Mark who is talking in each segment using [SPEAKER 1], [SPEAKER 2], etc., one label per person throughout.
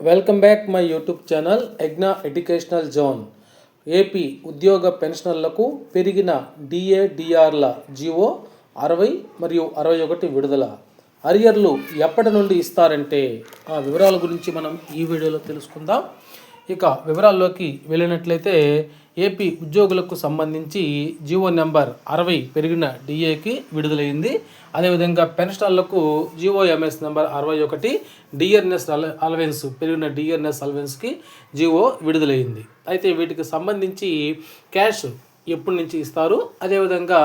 [SPEAKER 1] Welcome back my YouTube channel ఎగ్నా educational zone. AP ఉద్యోగ పెన్షనర్లకు పెరిగిన డిఏడిఆర్ల జీవో అరవై మరియు అరవై ఒకటి విడుదల. అరియర్లు ఎప్పటి నుండి ఇస్తారంటే ఆ వివరాల గురించి మనం ఈ వీడియోలో తెలుసుకుందాం. ఇక వివరాల్లోకి వెళ్ళినట్లయితే ఏపీ ఉద్యోగులకు సంబంధించి జీవో నెంబర్ అరవై పెరిగిన డిఏకి విడుదలైంది. అదేవిధంగా పెన్షనర్లకు జీవో ఎంఎస్ నెంబర్ అరవై ఒకటి డిఆర్ఎస్ అలవెన్స్ పెరిగిన డిఆర్ఎస్ అలవెన్స్కి జీవో విడుదలైంది. అయితే వీటికి సంబంధించి క్యాష్ ఎప్పటి నుంచి ఇస్తారు? అదేవిధంగా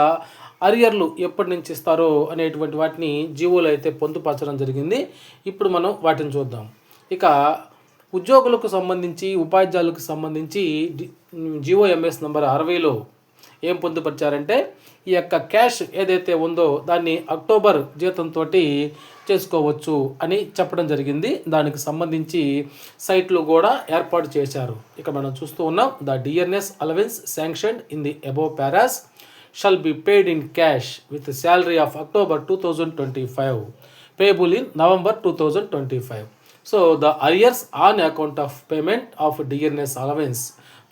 [SPEAKER 1] అరియర్లు ఎప్పటి నుంచి ఇస్తారో అనేటువంటి వాటిని జీవోలో అయితే పొందుపరచడం జరిగింది. ఇప్పుడు మనం వాటిని చూద్దాం. ఇక ఉద్యోగులకు సంబంధించి ఉపాధ్యాయులకు సంబంధించి జిఓఎంఎస్ నెంబర్ అరవైలో ఏం పొందుపరిచారంటే ఈ యొక్క క్యాష్ ఏదైతే ఉందో దాన్ని అక్టోబర్ జీతంతో చేసుకోవచ్చు అని చెప్పడం జరిగింది. దానికి సంబంధించి సైట్లు కూడా ఏర్పాటు చేశారు. ఇక మనం చూస్తూ ఉన్నాం the DNS allowance sanction in the above paras shall be paid in cash with salary of October two thousand twenty five payable in November two thousand twenty five. So the arrears on account of payment of DNS allowance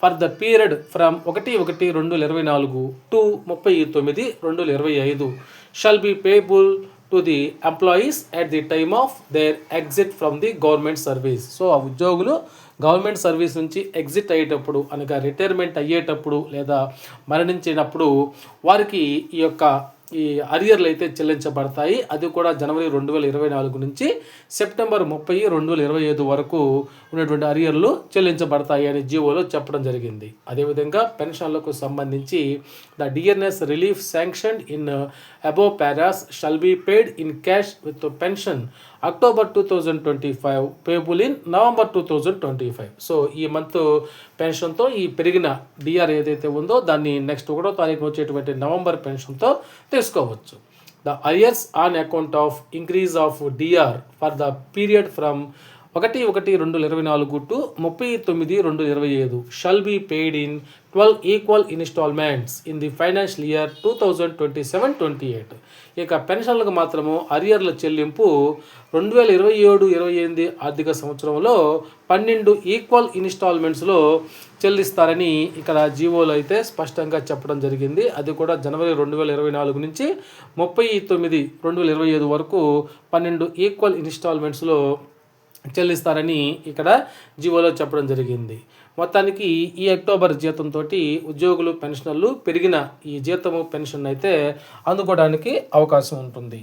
[SPEAKER 1] for the period from ఒకటి ఒకటి రెండు వేల ఇరవై నాలుగు to ముప్పై తొమ్మిది రెండు వేల ఇరవై ఐదు shall be payable to the employees at the time of their exit from the government service so ఆ ఉద్యోగులు గవర్నమెంట్ సర్వీస్ నుంచి ఎగ్జిట్ అయ్యేటప్పుడు అనగా రిటైర్మెంట్ అయ్యేటప్పుడు లేదా మరణించినప్పుడు వారికి ఈ యొక్క ఈ అరియర్లు అయితే చెల్లించబడతాయి. అది కూడా జనవరి రెండు వేల ఇరవై నాలుగు నుంచి సెప్టెంబర్ ముప్పై రెండు వేల ఇరవై ఐదు వరకు ఉన్నటువంటి అరియర్లు చెల్లించబడతాయి అని జీవోలో చెప్పడం జరిగింది. అదేవిధంగా పెన్షన్లకు సంబంధించి the DNS relief sanction in above paras shall be paid in cash with pension October two thousand twenty five payable in November two thousand twenty five. So ఈ మంత్ పెన్షన్తో ఈ పెరిగిన డిఆర్ ఏదైతే ఉందో దాన్ని నెక్స్ట్ ఒకటో తారీఖు వచ్చేటువంటి నవంబర్ పెన్షన్తో తీసుకోవచ్చు the arrears on account of increase of DR for the period from ఒకటి ఒకటి రెండు ఇరవై నాలుగు టు ముప్పై తొమ్మిది రెండు ఇరవై ఐదు shall be paid in twelve equal instalments in the financial year two thousand twenty seven twenty eight ఇక పెన్షన్లకు మాత్రము అరియర్ల చెల్లింపు రెండు వేల ఇరవై ఏడు ఇరవై ఎనిమిది ఆర్థిక సంవత్సరంలో పన్నెండు ఈక్వల్ ఇన్స్టాల్మెంట్స్లో చెల్లిస్తారని ఇక్కడ జీవోలు అయితే స్పష్టంగా చెప్పడం జరిగింది. అది కూడా జనవరి రెండు వేల ఇరవై నాలుగు నుంచి ముప్పై తొమ్మిది రెండు వేల ఇరవై ఐదు వరకు పన్నెండు ఈక్వల్ ఇన్స్టాల్మెంట్స్లో చెల్లిస్తారని ఇక్కడ జీవోలో చెప్పడం జరిగింది. మొత్తానికి ఈ అక్టోబర్ జీతంతో ఉద్యోగులు పెన్షనర్లు పెరిగిన ఈ జీతము పెన్షన్ అయితే అందుకోవడానికి అవకాశం ఉంటుంది.